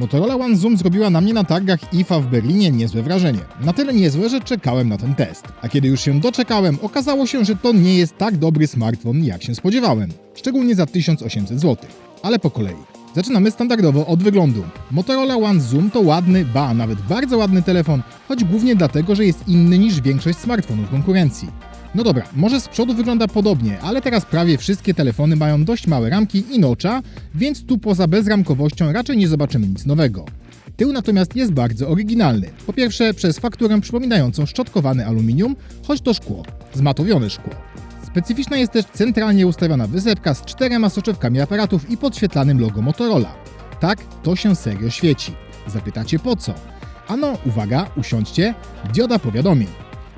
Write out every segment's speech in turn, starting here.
Motorola One Zoom zrobiła na mnie na targach IFA w Berlinie niezłe wrażenie. Na tyle niezłe, że czekałem na ten test. A kiedy już się doczekałem, okazało się, że to nie jest tak dobry smartfon, jak się spodziewałem. Szczególnie za 1800 zł. Ale po kolei. Zaczynamy standardowo od wyglądu. Motorola One Zoom to ładny, ba, nawet bardzo ładny telefon, choć głównie dlatego, że jest inny niż większość smartfonów konkurencji. No dobra, może z przodu wygląda podobnie, ale teraz prawie wszystkie telefony mają dość małe ramki i nocza, więc tu poza bezramkowością raczej nie zobaczymy nic nowego. Tył natomiast jest bardzo oryginalny. Po pierwsze przez fakturę przypominającą szczotkowane aluminium, choć to szkło, zmatowione szkło. Specyficzna jest też centralnie ustawiona wysepka z czterema soczewkami aparatów i podświetlanym logo Motorola. Tak, to się serio świeci. Zapytacie po co? Ano, uwaga, usiądźcie, dioda powiadomień.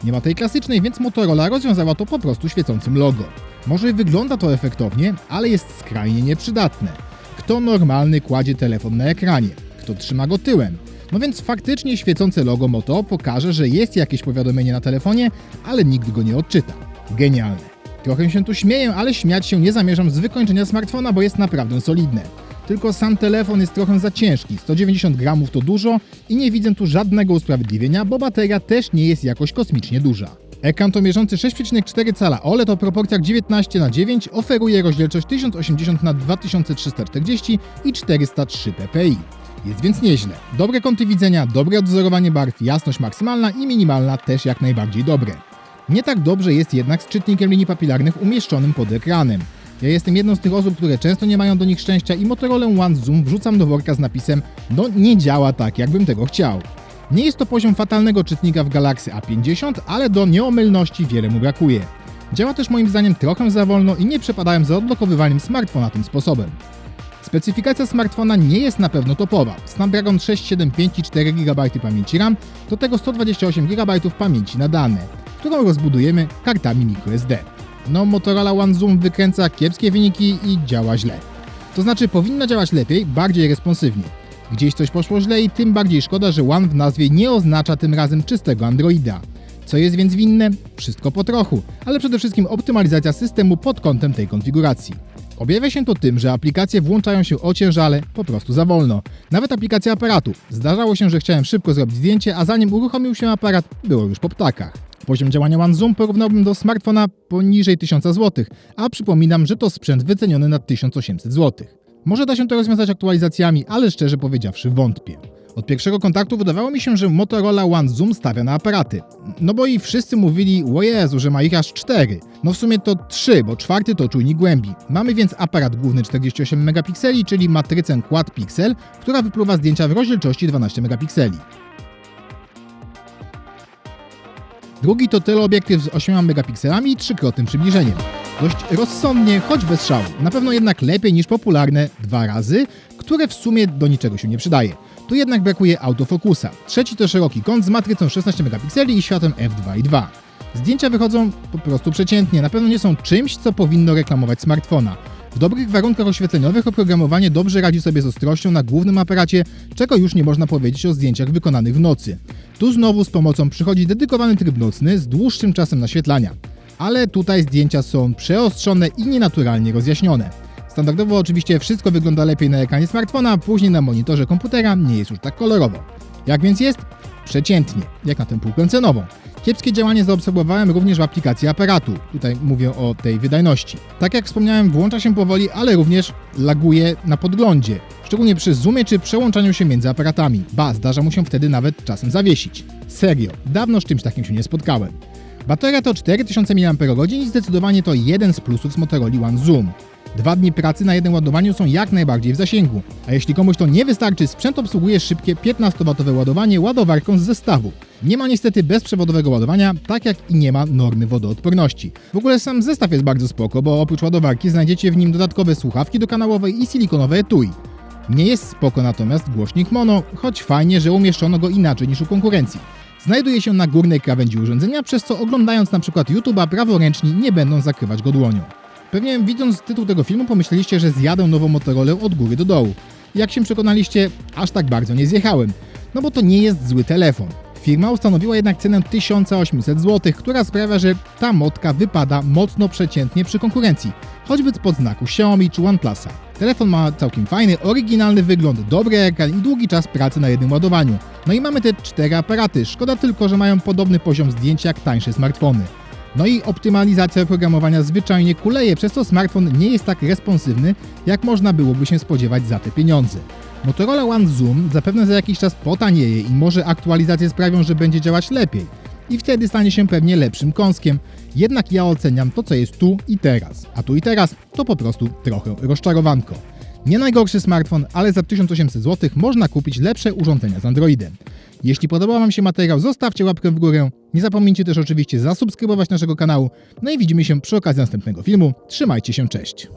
Nie ma tej klasycznej, więc Motorola rozwiązała to po prostu świecącym logo. Może wygląda to efektownie, ale jest skrajnie nieprzydatne. Kto normalny kładzie telefon na ekranie? Kto trzyma go tyłem? No więc faktycznie świecące logo Moto pokaże, że jest jakieś powiadomienie na telefonie, ale nikt go nie odczyta. Genialne. Trochę się tu śmieję, ale śmiać się nie zamierzam z wykończenia smartfona, bo jest naprawdę solidne. Tylko sam telefon jest trochę za ciężki, 190 gramów to dużo i nie widzę tu żadnego usprawiedliwienia, bo bateria też nie jest jakoś kosmicznie duża. Ekran to mierzący 6,4 cala OLED o proporcjach 19 na 9 oferuje rozdzielczość 1080 na 2340 i 403 ppi. Jest więc nieźle. Dobre kąty widzenia, dobre odwzorowanie barw, jasność maksymalna i minimalna też jak najbardziej dobre. Nie tak dobrze jest jednak z czytnikiem linii papilarnych umieszczonym pod ekranem. Ja jestem jedną z tych osób, które często nie mają do nich szczęścia i Motorola One Zoom wrzucam do worka z napisem no nie działa tak, jakbym tego chciał. Nie jest to poziom fatalnego czytnika w Galaxy A50, ale do nieomylności wiele mu brakuje. Działa też moim zdaniem trochę za wolno i nie przepadałem za odblokowywaniem smartfona tym sposobem. Specyfikacja smartfona nie jest na pewno topowa. Snapdragon 675 i 4 GB pamięci RAM, do tego 128 GB pamięci na dane, którą rozbudujemy kartami microSD. No Motorola One Zoom wykręca kiepskie wyniki i działa źle. To znaczy powinna działać lepiej, bardziej responsywnie. Gdzieś coś poszło źle i tym bardziej szkoda, że One w nazwie nie oznacza tym razem czystego Androida. Co jest więc winne? Wszystko po trochu, ale przede wszystkim optymalizacja systemu pod kątem tej konfiguracji. Objawia się to tym, że aplikacje włączają się ociężale, po prostu za wolno. Nawet aplikacja aparatu. Zdarzało się, że chciałem szybko zrobić zdjęcie, a zanim uruchomił się aparat, było już po ptakach. Poziom działania One Zoom porównałbym do smartfona poniżej 1000 zł, a przypominam, że to sprzęt wyceniony na 1800 zł. Może da się to rozwiązać aktualizacjami, ale szczerze powiedziawszy wątpię. Od pierwszego kontaktu wydawało mi się, że Motorola One Zoom stawia na aparaty. No bo i wszyscy mówili, o Jezu, że ma ich aż 4. No w sumie to 3, bo czwarty to czujnik głębi. Mamy więc aparat główny 48 megapikseli, czyli matrycę Quad Pixel, która wypluwa zdjęcia w rozdzielczości 12 megapikseli. Drugi to teleobiektyw z 8 megapikselami i trzykrotnym przybliżeniem. Dość rozsądnie, choć bez szału. Na pewno jednak lepiej niż popularne dwa razy, które w sumie do niczego się nie przydaje. Tu jednak brakuje autofokusa. Trzeci to szeroki kąt z matrycą 16 megapikseli i światłem f2.2. Zdjęcia wychodzą po prostu przeciętnie, na pewno nie są czymś, co powinno reklamować smartfona. W dobrych warunkach oświetleniowych oprogramowanie dobrze radzi sobie z ostrością na głównym aparacie, czego już nie można powiedzieć o zdjęciach wykonanych w nocy. Tu znowu z pomocą przychodzi dedykowany tryb nocny z dłuższym czasem naświetlania. Ale tutaj zdjęcia są przeostrzone i nienaturalnie rozjaśnione. Standardowo oczywiście wszystko wygląda lepiej na ekranie smartfona, później na monitorze komputera nie jest już tak kolorowo. Jak więc jest? Przeciętnie, jak na tę półkę cenową. Kiepskie działanie zaobserwowałem również w aplikacji aparatu. Tutaj mówię o tej wydajności. Tak jak wspomniałem, włącza się powoli, ale również laguje na podglądzie. Szczególnie przy zoomie czy przełączaniu się między aparatami. Ba, zdarza mu się wtedy nawet czasem zawiesić. Serio, dawno z czymś takim się nie spotkałem. Bateria to 4000 mAh i zdecydowanie to jeden z plusów z Motorola One Zoom. Dwa dni pracy na jednym ładowaniu są jak najbardziej w zasięgu. A jeśli komuś to nie wystarczy, sprzęt obsługuje szybkie 15W ładowanie ładowarką z zestawu. Nie ma niestety bezprzewodowego ładowania, tak jak i nie ma normy wodoodporności. W ogóle sam zestaw jest bardzo spoko, bo oprócz ładowarki znajdziecie w nim dodatkowe słuchawki dokanałowe i silikonowe etui. Nie jest spoko natomiast głośnik mono, choć fajnie, że umieszczono go inaczej niż u konkurencji. Znajduje się na górnej krawędzi urządzenia, przez co oglądając przykład YouTube'a praworęczni nie będą zakrywać go dłonią. Pewnie widząc tytuł tego filmu pomyśleliście, że zjadę nową Motorola od góry do dołu. Jak się przekonaliście, aż tak bardzo nie zjechałem. No bo to nie jest zły telefon. Firma ustanowiła jednak cenę 1800 zł, która sprawia, że ta motka wypada mocno przeciętnie przy konkurencji, choćby spod znaku Xiaomi czy OnePlusa. Telefon ma całkiem fajny, oryginalny wygląd, dobry ekran i długi czas pracy na jednym ładowaniu. No i mamy te cztery aparaty, szkoda tylko, że mają podobny poziom zdjęć jak tańsze smartfony. No i optymalizacja oprogramowania zwyczajnie kuleje, przez co smartfon nie jest tak responsywny, jak można byłoby się spodziewać za te pieniądze. Motorola One Zoom zapewne za jakiś czas potanieje i może aktualizacje sprawią, że będzie działać lepiej. I wtedy stanie się pewnie lepszym kąskiem. Jednak ja oceniam to, co jest tu i teraz. A tu i teraz to po prostu trochę rozczarowanko. Nie najgorszy smartfon, ale za 1800 zł można kupić lepsze urządzenia z Androidem. Jeśli podobał Wam się materiał, zostawcie łapkę w górę. Nie zapomnijcie też oczywiście zasubskrybować naszego kanału. No i widzimy się przy okazji następnego filmu. Trzymajcie się, cześć.